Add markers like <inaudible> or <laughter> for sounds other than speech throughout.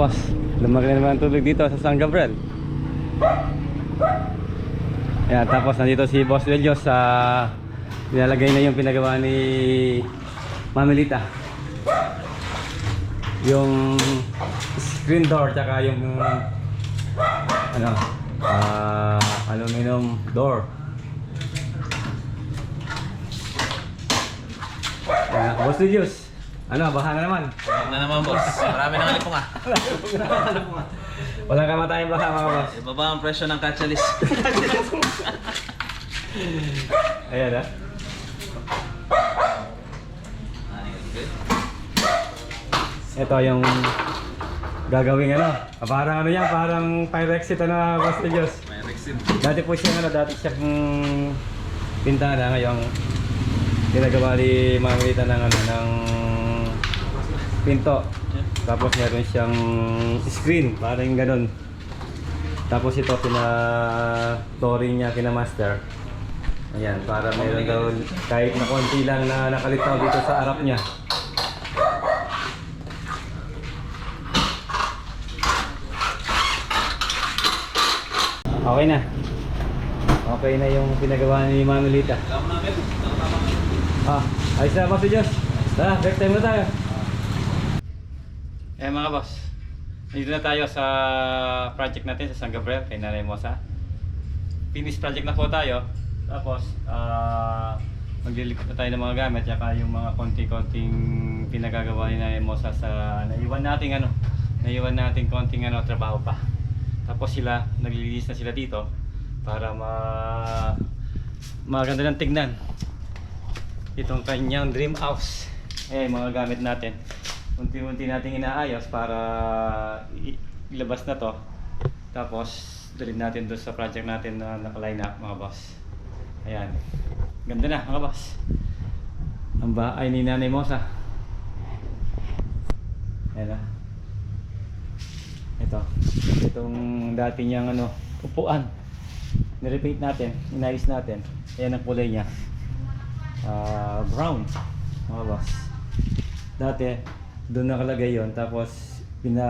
boss, lumaki na naman ang tubig dito sa San Gabriel. Ayan, tapos nandito si Boss Lelios sa nilalagay na yung pinagawa ni Mamilita. Yung screen door tsaka yung ano, ah, aluminum door. Boss Lelios, ano, baha na naman. Huwag na naman boss. Marami nang alipong ah. Walang kamatayang baha mga boss. Ibaba ang presyo ng katsalis. <laughs> Ayan ah. Ito yung gagawing ano. ah, Parang ano yan, parang fire exit ano, Boss Diyos. May Rexin. Dati po siya ano, dati siya mm, pintana ngayon ginagawa ni Mamita ng ano, ng pinto. Tapos meron siyang screen, parang ganun. Tapos ito pina touring niya kina master. Ayan, para meron daw kahit na konti lang na nakalitaw dito sa harap niya. Okay na. Okay na yung pinagawa ni namin. Ah, ayos na boss Diyos. Tara, break time na tayo. Eh mga boss, dito na tayo sa project natin sa San Gabriel kay Nanay. Finish project na po tayo. Tapos, ah maglilipat na tayo ng mga gamit tsaka yung mga konti-konting pinagagawa ni Nanay Mosa sa naiwan nating ano, naiwan nating konting ano trabaho pa. Tapos sila, naglilinis na sila dito para ma maganda ng tignan itong kanyang dream house. Eh, mga gamit natin. Unti-unti nating inaayos para ilabas na to. Tapos, dalhin natin doon sa project natin na naka-line up, mga boss. Ayan. Ganda na, mga boss. Ang bahay ni Nanay Mosa. Ayan. Ito. Itong dati niyang ano, upuan. Nirepaint natin, inayos natin. Ayan ang kulay niya ah, brown mga boss dati doon nakalagay yon tapos pina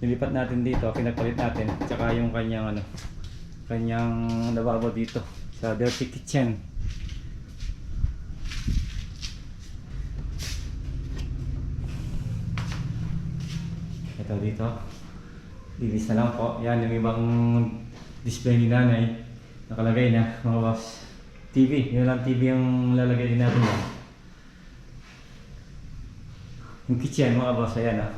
nilipat natin dito pinagpalit natin. Tsaka yung kanyang ano kanyang lababo dito sa dirty kitchen. Ito dito. Linis na lang po. Yan yung ibang display ni nanay. Nakalagay na mga boss. TV, yun lang TV yung lalagay din natin yan. Yung kitchen mga boss, ayan ah.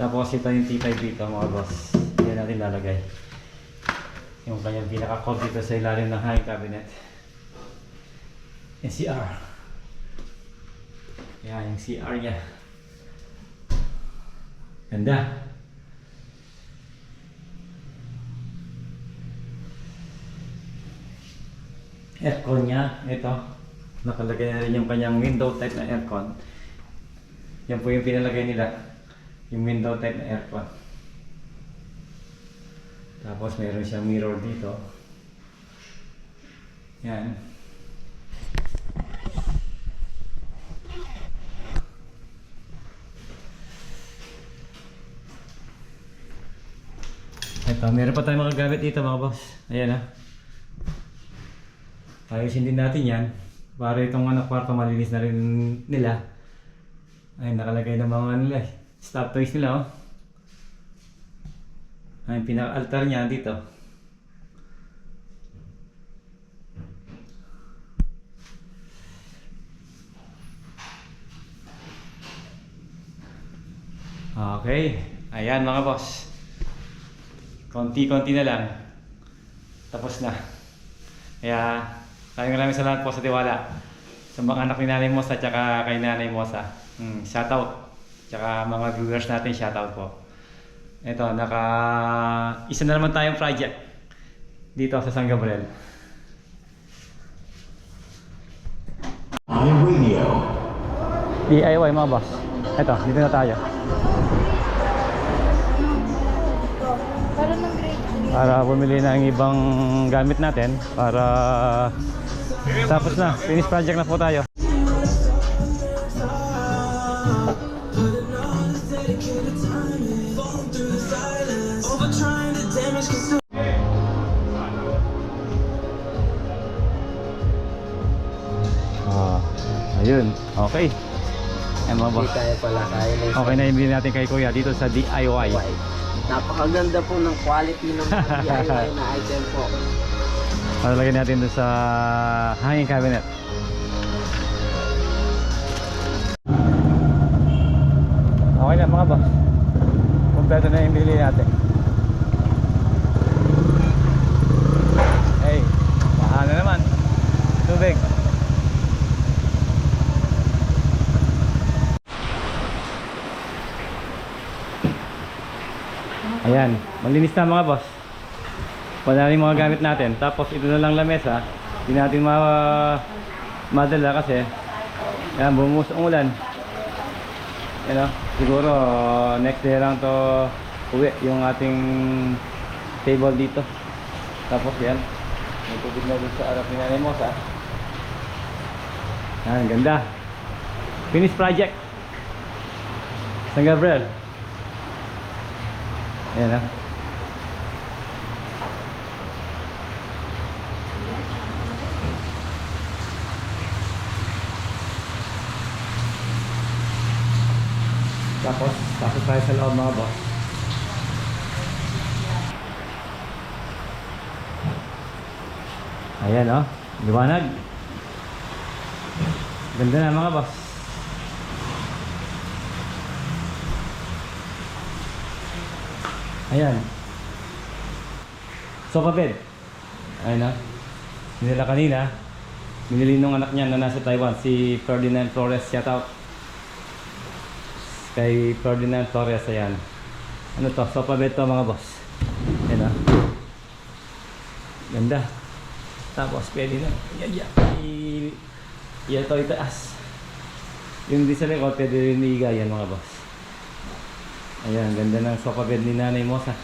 Tapos ito yung T5 dito mga boss. Yan natin lalagay. Yung kanyang pinaka-code dito sa ilalim ng high cabinet. Yung CR. Yan, yung CR niya. Ganda. aircon niya, ito. Nakalagay na rin yung kanyang window type na aircon. Yan po yung pinalagay nila. Yung window type na aircon. Tapos mayroon siyang mirror dito. Yan. Ito, meron pa tayong mga gamit dito mga boss. Ayan ah. Ayusin din natin yan. Para itong ano, kwarto malinis na rin nila. Ay, nakalagay ng mga nila eh. Stop toys nila oh. Ay, pinaka-altar niya dito. Okay. Ayan mga boss. Konti-konti na lang. Tapos na. Kaya maraming maraming salamat po sa tiwala. Sa mga anak ni Nanay Mosa at saka kay Nanay Mosa. Hmm, shoutout. Tsaka mga viewers natin, shoutout po. Ito, naka... Isa na naman tayong project dito sa San Gabriel. iRadio. DIY mga boss. Ito, dito na tayo. Para ng grade Para bumili ng ibang gamit natin. Para... Tapos na, finish project na po tayo. Ah, ayun, okay. Ayan. Hindi kaya pala kaya na Okay na yung binili natin kay Kuya dito sa DIY. Napakaganda po ng quality ng mga DIY na item po. <laughs> Palalagyan natin doon sa hanging cabinet. Okay na mga boss. Kompleto na yung binili natin. Hey, baha na naman. Tubig. Ayan, malinis na mga boss. Wala na mga gamit natin. Tapos ito na lang lamesa. Hindi natin ma madala kasi yan, bumuhos ang ulan. Yan o, siguro next day lang to uwi yung ating table dito. Tapos yan, may tubig na sa harap ni Nanay Mosa. Yan, ganda. Finish project. San Gabriel. Yan ah. Tapos, pasok tayo sa loob mga boss. Ayan oh, liwanag. Ganda na mga boss. Ayan. Sofa bed. Ayan oh. Nila kanina. Binili nung anak niya na nasa Taiwan, si Ferdinand Flores. Shout out kay Ferdinand Torres ayan. Ano to? Sofa bed to mga boss. Yan ah. Ganda. Tapos pwede na. Yan yan yan to itaas. Yung di sa likod pwede rin iiga yan mga boss. Ayan ganda ng sofa bed ni nanay Mosa.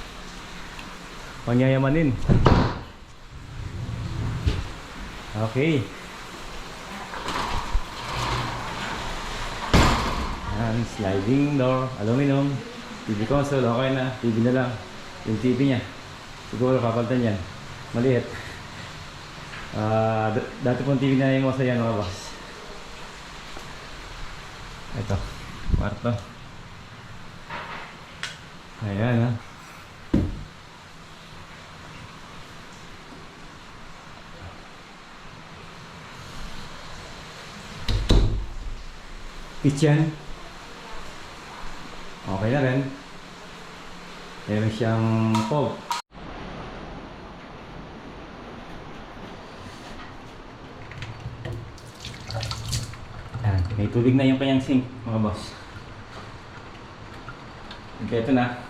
Pangyayamanin okay Yan, sliding door, aluminum, TV console, okay na, TV na lang. Yung TV niya, siguro papalitan yan. Maliit. <laughs> Ah, d- dati pong TV na yung mo sa yan mga boss. Ito, kwarto. Ayan ha. Kitchen. Okay na rin. Meron siyang pog. Ayan, may tubig na yung kanyang sink, mga boss. Okay, ito na.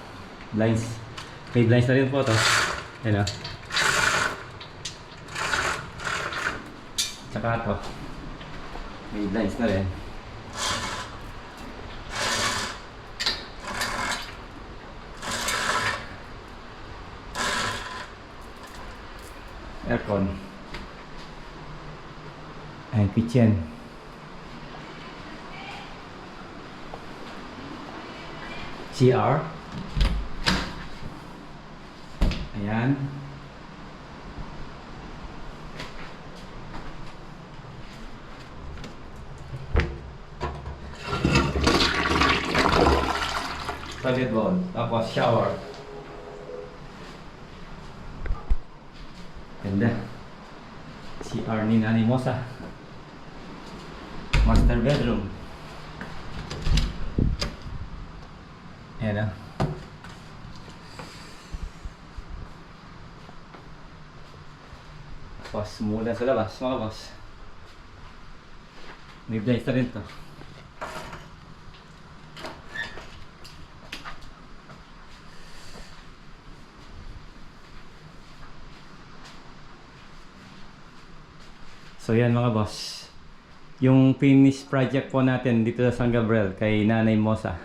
Blinds. May blinds na rin po ito. Ayan o. Tsaka ito. May blinds na rin. aircon. Ayan, kitchen. CR. Ayan. Toilet bowl. Tapos shower. Ganda. CR ni Nanay Mosa. Master bedroom. Ayan na. Tapos mula sa labas, mga boss. Blinds na rin to. So yan mga boss. Yung finish project po natin dito sa San Gabriel kay Nanay Mosa.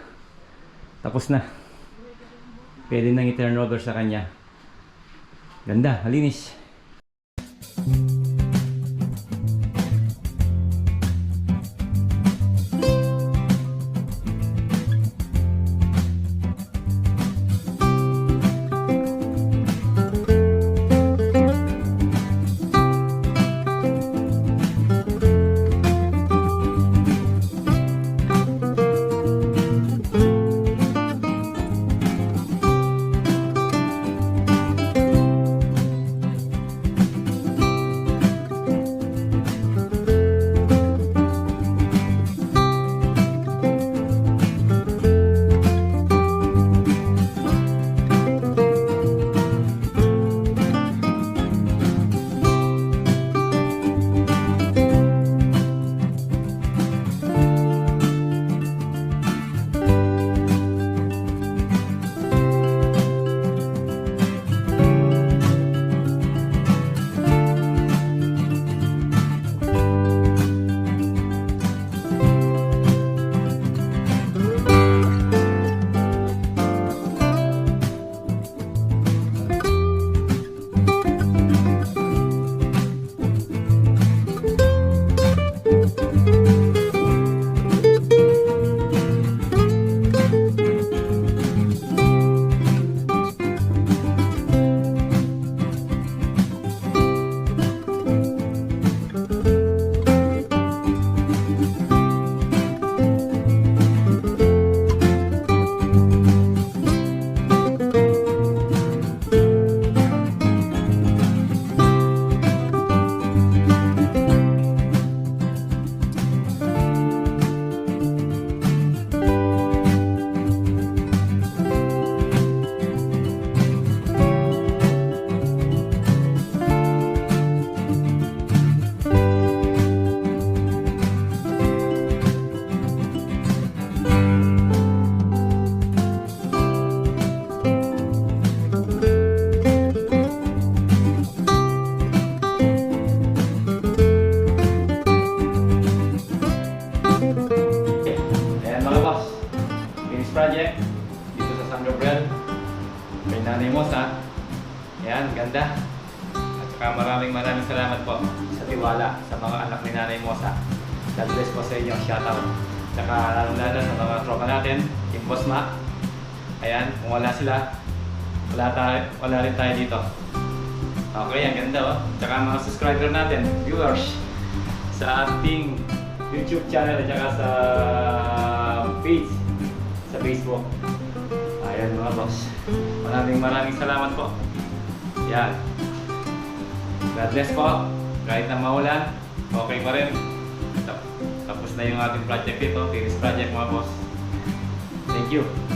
Tapos na. Pwede nang i-turn over sa kanya. Ganda, Ayan mga boss, finish project dito sa San Gabriel. Kay Nanay Mos ha. Ayan, ganda. At saka maraming maraming salamat po sa tiwala sa mga anak ni Nanay Mos ha. God bless po sa inyo, shoutout. Saka lalo na sa mga tropa natin, Team Boss Ma. Ayan, kung wala sila, wala, tayo, wala rin tayo dito. Okay, ang ganda oh. Tsaka mga subscriber natin, viewers, sa ating YouTube channel at saka sa page, sa Facebook. Ayan mga boss. Maraming maraming salamat po. Yan. God bless po. Kahit na maulan, okay pa rin. Tap- Tapos na yung ating project dito, Tiris Project mga boss. Thank you.